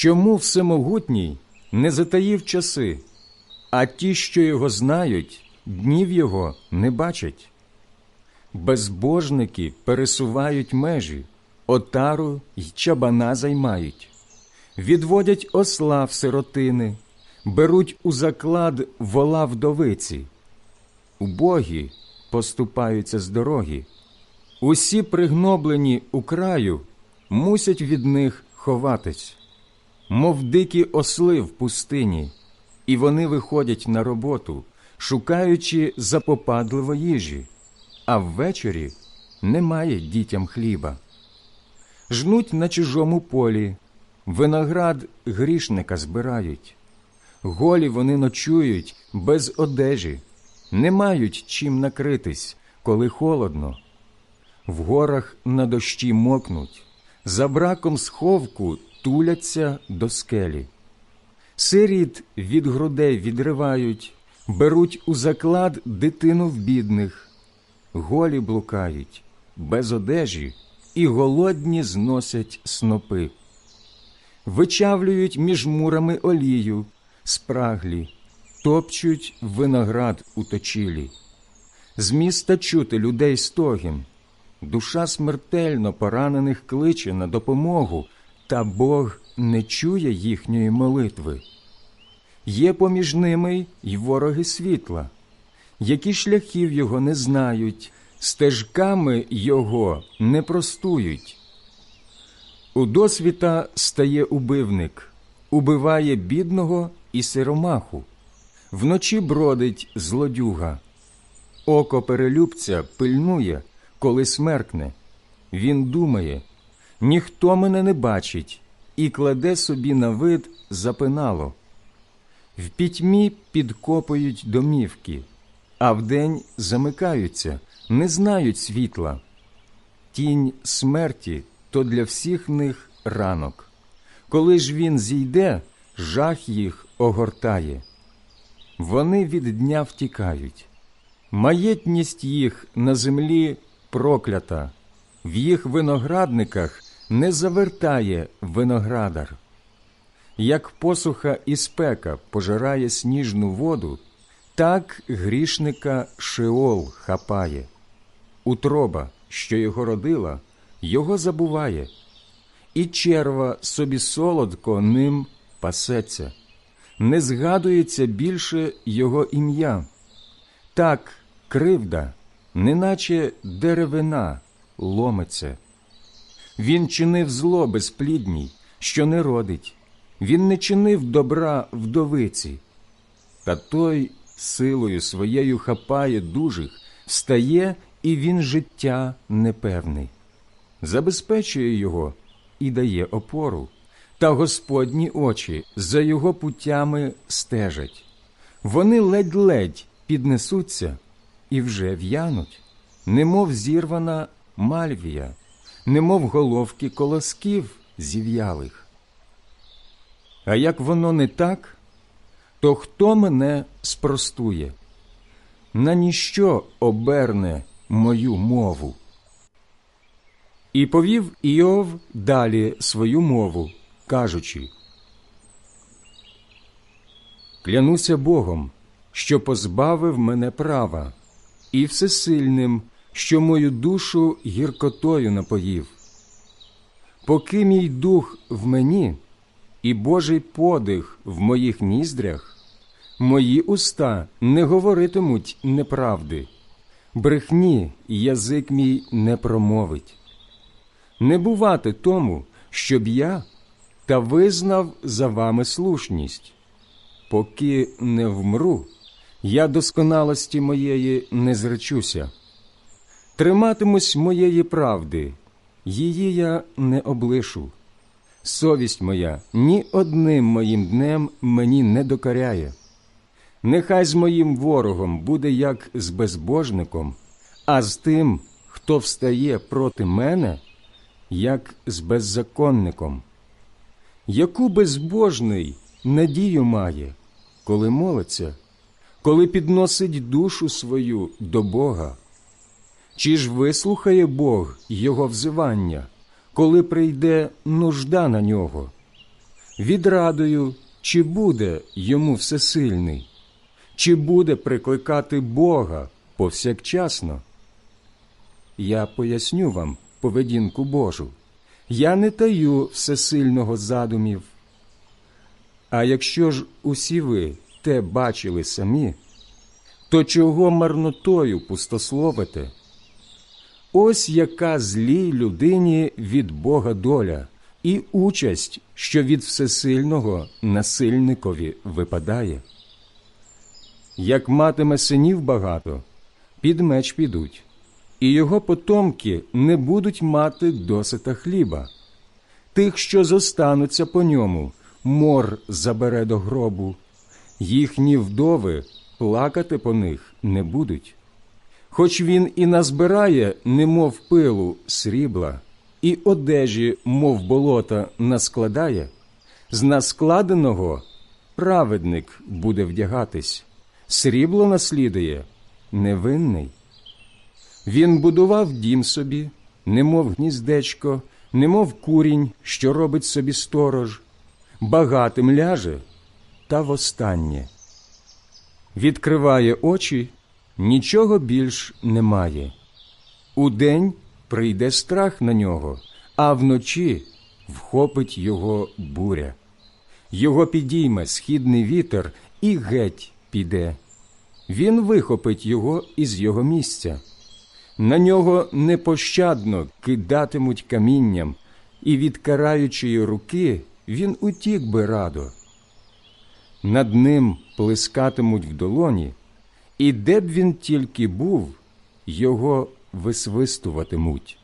Чому всемогутній не затаїв часи, а ті, що його знають, днів його не бачать? Безбожники пересувають межі, отару й чабана займають, відводять осла в сиротини, беруть у заклад вола вдовиці. Убогі поступаються з дороги. Усі пригноблені у краю мусять від них ховатись, мов дикі осли в пустині, і вони виходять на роботу, шукаючи запопадливо їжі, а ввечері немає дітям хліба. Жнуть на чужому полі, виноград грішника збирають. Голі вони ночують без одежі, не мають чим накритись, коли холодно. В горах на дощі мокнуть, за браком сховку туляться до скелі. Сиріт від грудей відривають, беруть у заклад дитину в бідних, голі блукають, без одежі і голодні зносять снопи. Вичавлюють між мурами олію, спраглі, топчуть виноград у точілі. З міста чути людей стогін, душа смертельно поранених кличе на допомогу, та Бог не чує їхньої молитви. Є поміж ними й вороги світла, які шляхів його не знають, стежками його не простують. У досвіта стає убивник, убиває бідного і сиромаху, вночі бродить злодюга. Око перелюбця пильнує, коли смеркне. Він думає, ніхто мене не бачить, і кладе собі на вид запинало. В пітьмі підкопують домівки, а вдень замикаються, не знають світла. Тінь смерті то для всіх них ранок. Коли ж він зійде, жах їх огортає. Вони від дня втікають. Маєтність їх на землі проклята, в їх виноградниках не завертає виноградар. Як посуха і спека пожирає сніжну воду, так грішника Шеол хапає. Утроба, що його родила, його забуває, і черва собі солодко ним пасеться, не згадується більше його ім'я. Так кривда, неначе деревина, ломиться. Він чинив зло безплідній, що не родить, він не чинив добра вдовиці. Та той силою своєю хапає дужих, встає, і він життя непевний, забезпечує його і дає опору, та Господні очі за його путями стежать. Вони ледь-ледь піднесуться і вже в'януть, немов зірвана мальвія, немов головки колосків зів'ялих. А як воно не так, то хто мене спростує? На ніщо оберне мою мову? І повів Іов далі свою мову, кажучи Клянуся Богом, що позбавив мене права, і всесильним, що мою душу гіркотою напоїв. Поки мій дух в мені і Божий подих в моїх ніздрях, мої уста не говоритимуть неправди, брехні язик мій не промовить. Не бувати тому, щоб я та визнав за вами слушність, поки не вмру, я досконалості моєї не зречуся. Триматимусь моєї правди, її я не облишу. Совість моя ні одним моїм днем мені не докаряє. Нехай з моїм ворогом буде як з безбожником, а з тим, хто встає проти мене, як з беззаконником. Яку безбожний надію має, коли молиться, коли підносить душу свою до Бога? Чи ж вислухає Бог Його взивання, коли прийде нужда на нього? відрадою, чи буде йому всесильний, чи буде прикликати Бога повсякчасно. Я поясню вам поведінку Божу. Я не таю всесильного задумів. А якщо ж усі ви те бачили самі, то чого марнотою пустословите? Ось яка злій людині від Бога доля і участь, що від всесильного насильникові випадає. Як матиме синів багато, під меч підуть, і його потомки не будуть мати досита хліба. Тих, що зостануться по ньому, мор забере до гробу, їхні вдови плакати по них не будуть. Хоч він і назбирає, немов пилу, срібла, і одежі, мов болота, наскладає, з наскладеного праведник буде вдягатись, срібло наслідує невинний. Він будував дім собі, немов гніздечко, немов курінь, що робить собі сторож, багатим ляже та востаннє. Відкриває очі, нічого більш немає. Удень прийде страх на нього, а вночі вхопить його буря. Його підійме східний вітер і геть піде. Він вихопить його із його місця. На нього непощадно кидатимуть камінням, і від караючої руки він утік би радо. Над ним плескатимуть в долоні, і де б він тільки був, його висвистуватимуть.